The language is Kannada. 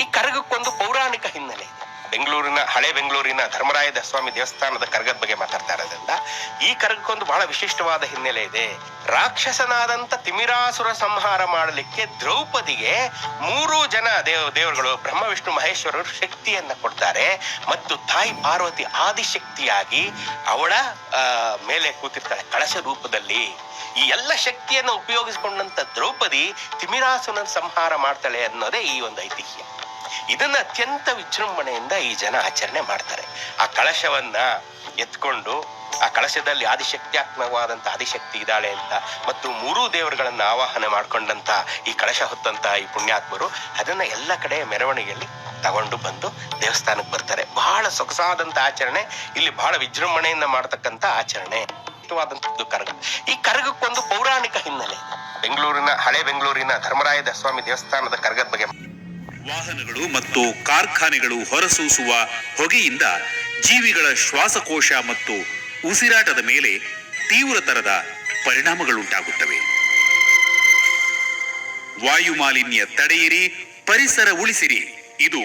ಈ ಕರಗಕ್ಕೊಂದು ಪೌರಾಣಿಕ ಹಿನ್ನೆಲೆ. ಇದೆ ಬೆಂಗಳೂರಿನ, ಹಳೆ ಬೆಂಗಳೂರಿನ ಧರ್ಮರಾಯ ಸ್ವಾಮಿ ದೇವಸ್ಥಾನದ ಕರಗದ ಬಗ್ಗೆ ಮಾತಾಡ್ತಾ ಇರೋದ್ರಿಂದ ಈ ಕರಗಕ್ಕೊಂದು ಬಹಳ ವಿಶಿಷ್ಟವಾದ ಹಿನ್ನೆಲೆ ಇದೆ. ರಾಕ್ಷಸನಾದಂತ ತಿಮಿರಾಸುರ ಸಂಹಾರ ಮಾಡಲಿಕ್ಕೆ ದ್ರೌಪದಿಗೆ ಮೂರು ಜನ ದೇವ, ದೇವರುಗಳು ಬ್ರಹ್ಮ, ವಿಷ್ಣು, ಮಹೇಶ್ವರರು ಶಕ್ತಿಯನ್ನ ಕೊಡ್ತಾರೆ. ಮತ್ತು ತಾಯಿ ಪಾರ್ವತಿ ಆದಿಶಕ್ತಿಯಾಗಿ ಅವಳ ಮೇಲೆ ಕೂತಿರ್ತಾಳೆ ಕಳಶ ರೂಪದಲ್ಲಿ. ಈ ಎಲ್ಲ ಶಕ್ತಿಯನ್ನು ಉಪಯೋಗಿಸಿಕೊಂಡಂತ ದ್ರೌಪದಿ ತಿಮಿರಾಸುರನ ಸಂಹಾರ ಮಾಡ್ತಾಳೆ ಅನ್ನೋದೇ ಈ ಒಂದು ಐತಿಹ್ಯ. ಇದನ್ನ ಅತ್ಯಂತ ವಿಜೃಂಭಣೆಯಿಂದ ಈ ಜನ ಆಚರಣೆ ಮಾಡ್ತಾರೆ. ಆ ಕಳಶವನ್ನ ಎತ್ಕೊಂಡು ಆ ಕಳಶದಲ್ಲಿ ಆದಿಶಕ್ತಿಯಾತ್ಮಕವಾದಂತ ಆದಿಶಕ್ತಿ ಇದ್ದಾಳೆ ಅಂತ ಮತ್ತು ಮೂರೂ ದೇವರುಗಳನ್ನ ಆವಾಹನೆ ಮಾಡ್ಕೊಂಡಂತ ಈ ಕಳಶ ಹೊತ್ತಂತ ಈ ಪುಣ್ಯಾತ್ಮರು ಅದನ್ನ ಎಲ್ಲ ಕಡೆ ಮೆರವಣಿಗೆಯಲ್ಲಿ ತಗೊಂಡು ಬಂದು ದೇವಸ್ಥಾನಕ್ಕೆ ಬರ್ತಾರೆ. ಬಹಳ ಸೊಗಸಾದಂತ ಆಚರಣೆ, ಇಲ್ಲಿ ಬಹಳ ವಿಜೃಂಭಣೆಯಿಂದ ಮಾಡತಕ್ಕಂತ ಆಚರಣೆ. ಕರಗ. ಈ ಕರಗಕ್ಕೊಂದು ಪೌರಾಣಿಕ ಹಿನ್ನೆಲೆ. ಬೆಂಗಳೂರಿನ, ಹಳೆ ಬೆಂಗಳೂರಿನ ಧರ್ಮರಾಯದ ಸ್ವಾಮಿ ದೇವಸ್ಥಾನದ ಕರಗದ ಬಗ್ಗೆ ವಾಹನಗಳು ಮತ್ತು ಕಾರ್ಖಾನೆಗಳು ಹೊರಸೂಸುವ ಹೊಗೆಯಿಂದ ಜೀವಿಗಳ ಶ್ವಾಸಕೋಶ ಮತ್ತು ಉಸಿರಾಟದ ಮೇಲೆ ತೀವ್ರತರದ ಪರಿಣಾಮಗಳುಂಟಾಗುತ್ತವೆ. ವಾಯು ಮಾಲಿನ್ಯ ತಡೆಯಿರಿ, ಪರಿಸರ ಉಳಿಸಿರಿ. ಇದು